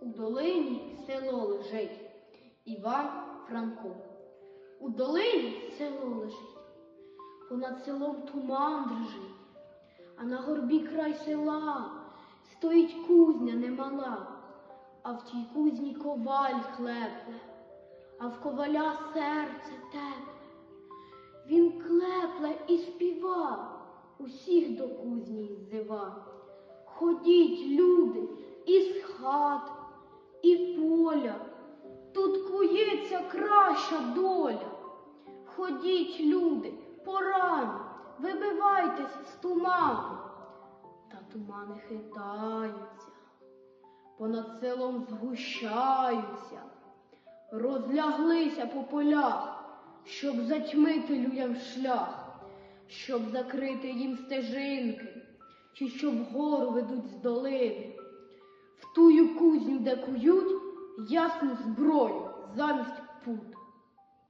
У долині село лежить. Іван Франко. У долині село лежить. Понад селом туман дрижить. А на горбі край села стоїть кузня немала, а в тій кузні коваль хлепле, а в коваля серце тепле. Він клепле і співа, усіх до кузні ззива. Ходіть, люди, із хат поля, тут кується краща доля. Ходіть, люди, порано, вибивайтесь з туману. Та тумани хитаються, понад селом згущаються, розляглися по полях, щоб затьмити людям шлях, щоб закрити їм стежинки, чи що вгору ведуть з долини. В тую кузню, де кують ясну зброю замість пут.